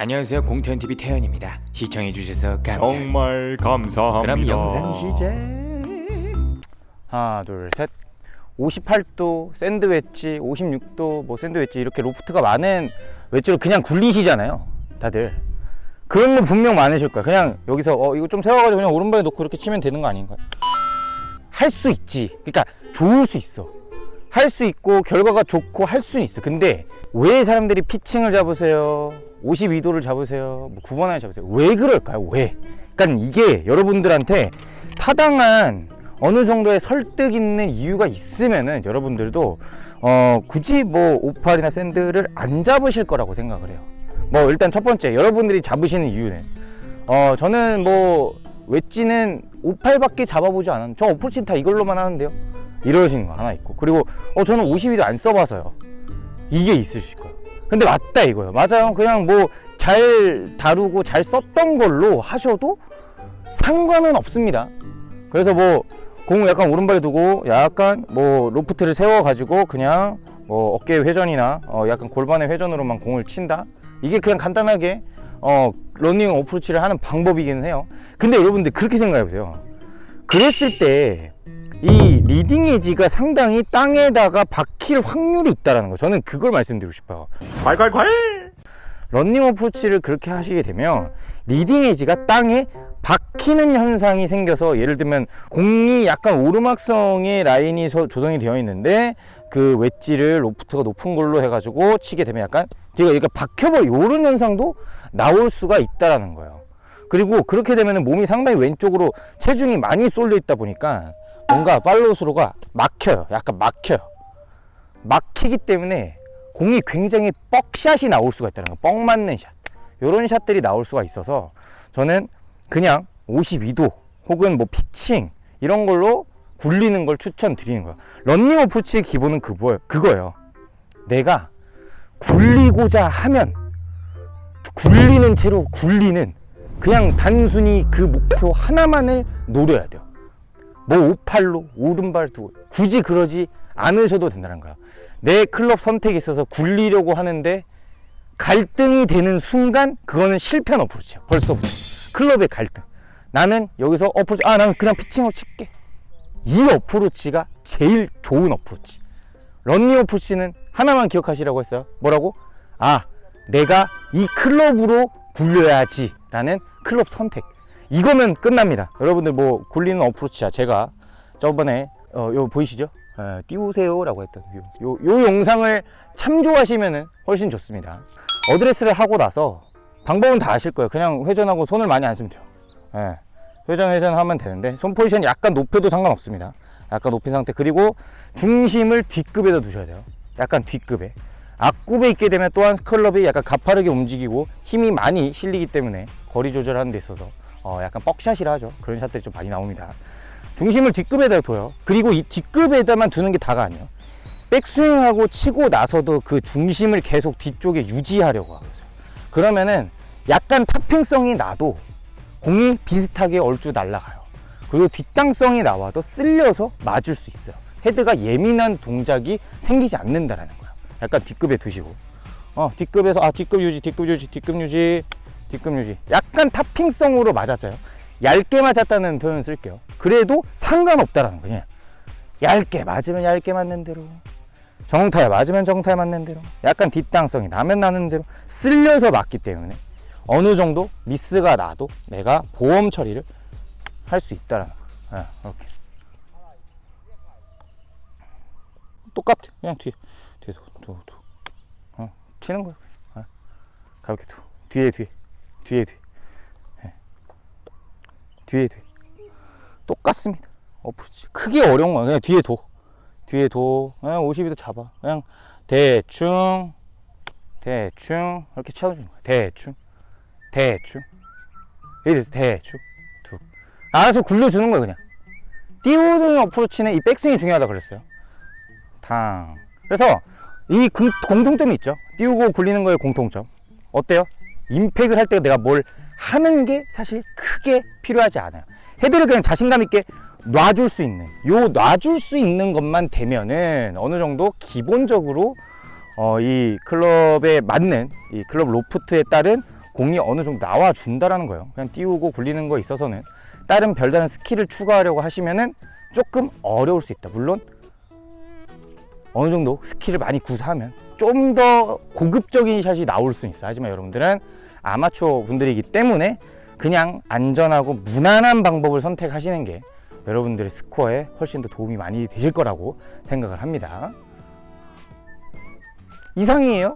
안녕하세요. 공태현TV 태현입니다. 시청해주셔서 감사합니다. 정말 감사합니다. 그럼 영상 시작. 하나 둘셋. 58도 샌드 웨지 56도 뭐 샌드 웨지 이렇게 로프트가 많은 웨지로 그냥 굴리시잖아요. 다들. 그런 거 분명 많으실 거야. 그냥 여기서 어 이거 좀 세워가지고 그냥 오른발에 놓고 이렇게 치면 되는 거 아닌가요? 할 수 있지. 그러니까 좋을 수 있어. 할 수 있고 결과가 좋고 할 수는 있어. 근데 왜 사람들이 피칭을 잡으세요 52도를 잡으세요. 뭐 9번 안에 잡으세요. 왜 그럴까요? 왜? 그러니까 이게 여러분들한테 타당한 어느 정도의 설득 있는 이유가 있으면은 여러분들도 어 굳이 뭐 오팔이나 샌드를 안 잡으실 거라고 생각을 해요. 뭐 일단 첫 번째 여러분들이 잡으시는 이유는 어 저는 뭐 웨지는 58밖에 잡아보지 않았는데 저 어프로치는 다 이걸로만 하는데요. 이러시는 거 하나 있고. 그리고 어 저는 52도 안 써봐서요. 이게 있으실 거예요 근데 맞다 이거예요. 맞아요. 그냥 뭐 잘 다루고 잘 썼던 걸로 하셔도 상관은 없습니다. 그래서 뭐 공을 약간 오른발에 두고 약간 뭐 로프트를 세워 가지고 그냥 뭐 어깨 회전이나 어 약간 골반의 회전으로만 공을 친다? 이게 그냥 간단하게 어 러닝 어프로치를 하는 방법이기는 해요. 근데 여러분들 그렇게 생각해 보세요. 그랬을 때 이 리딩 에지가 상당히 땅에다가 박힐 확률이 있다라는 거 저는 그걸 말씀드리고 싶어요 콸콸콸. 런닝 어프로치를 그렇게 하시게 되면 리딩 에지가 땅에 박히는 현상이 생겨서 예를 들면 공이 약간 오르막성의 라인이 서- 조성이 되어 있는데 그 웨지를 로프트가 높은 걸로 해가지고 치게 되면 약간 뒤가 이렇게 박혀버려 요런 현상도 나올 수가 있다라는 거예요. 그리고 그렇게 되면 몸이 상당히 왼쪽으로 체중이 많이 쏠려 있다 보니까 뭔가 팔로우스로가 막혀요. 약간 막혀요. 막히기 때문에 공이 굉장히 뻑샷이 나올 수가 있다는 거. 뻑 맞는 샷. 요런 샷들이 나올 수가 있어서 저는 그냥 52도 혹은 뭐 피칭 이런 걸로 굴리는 걸 추천드리는 거예요. 런닝 어프로치의 기본은 그거예요. 그거예요. 내가 굴리고자 하면 굴리는 채로 굴리는 그냥 단순히 그 목표 하나만을 노려야 돼요. 뭐 오팔로 오른발 두고 굳이 그러지 않으셔도 된다는 거야. 내 클럽 선택에 있어서 굴리려고 하는데 갈등이 되는 순간 그거는 실패한 어프로치야. 벌써부터 클럽의 갈등. 나는 여기서 어프로치 아 나는 그냥 피칭으로 칠게. 이 어프로치가 제일 좋은 어프로치. 런닝 어프로치는 하나만 기억하시라고 했어요. 뭐라고? 아 내가 이 클럽으로 굴려야지라는 클럽 선택. 이거면 끝납니다. 여러분들 뭐 굴리는 어프로치야. 제가 저번에 어, 요 보이시죠? 어, 띄우세요 라고 했던 요, 요, 요 영상을 참조하시면은 훨씬 좋습니다. 어드레스를 하고 나서 방법은 다 아실 거예요. 그냥 회전하고 손을 많이 안 쓰면 돼요. 예. 회전 회전하면 되는데 손 포지션 약간 높여도 상관없습니다. 약간 높인 상태 그리고 중심을 뒷급에다 두셔야 돼요. 약간 뒷급에 앞급에 있게 되면 또한 클럽이 약간 가파르게 움직이고 힘이 많이 실리기 때문에 거리 조절하는 데 있어서 어, 약간 뻑샷이라 하죠. 그런 샷들이 좀 많이 나옵니다. 중심을 뒷급에다 둬요. 그리고 이 뒷급에다만 두는 게 다가 아니에요. 백스윙하고 치고 나서도 그 중심을 계속 뒤쪽에 유지하려고 하고 있어요. 그러면은 약간 탑핑성이 나도 공이 비슷하게 얼추 날아가요. 그리고 뒷땅성이 나와도 쓸려서 맞을 수 있어요. 헤드가 예민한 동작이 생기지 않는다라는 거예요. 약간 뒷급에 두시고, 어 뒷급에서 아 뒷급 유지, 뒷급 유지, 뒷급 유지, 뒷급 유지. 약간 탑핑성으로 맞았어요. 얇게 맞았다는 표현 쓸게요. 그래도 상관없다라는 거예요. 얇게 맞으면 얇게 맞는 대로, 정타에 맞으면 정타에 맞는 대로, 약간 뒷땅성이 나면 나는 대로 쓸려서 맞기 때문에 어느 정도 미스가 나도 내가 보험 처리를 할 수 있다라는 거예요. 예, 이렇게. 똑같아. 그냥 뒤에, 뒤에 두, 두, 두. 어, 치는 거야. 어. 가볍게 두. 뒤에, 뒤에. 뒤에, 뒤에. 예. 뒤에, 뒤에. 똑같습니다. 어프로치. 크게 어려운 거야. 그냥 뒤에 도. 뒤에 도. 그냥 52도 잡아. 그냥 대충, 대충. 이렇게 채워주는 거야. 대충. 대충 이래서 대충 툭 알아서 굴려주는 거예요 그냥 띄우는 어프로치는 이 백스윙이 중요하다 그랬어요 탕 그래서 이 공, 공통점이 있죠 띄우고 굴리는 거의 공통점 어때요? 임팩을 할 때 내가 뭘 하는 게 사실 크게 필요하지 않아요 헤드를 그냥 자신감 있게 놔줄 수 있는 요 놔줄 수 있는 것만 되면은 어느 정도 기본적으로 어, 이 클럽에 맞는 이 클럽 로프트에 따른 공이 어느 정도 나와 준다라는 거예요. 그냥 띄우고 굴리는 거 있어서는 다른 별다른 스킬을 추가하려고 하시면은 조금 어려울 수 있다. 물론 어느 정도 스킬을 많이 구사하면 좀 더 고급적인 샷이 나올 수 있어. 하지만 여러분들은 아마추어 분들이기 때문에 그냥 안전하고 무난한 방법을 선택하시는 게 여러분들의 스코어에 훨씬 더 도움이 많이 되실 거라고 생각을 합니다. 이상이에요.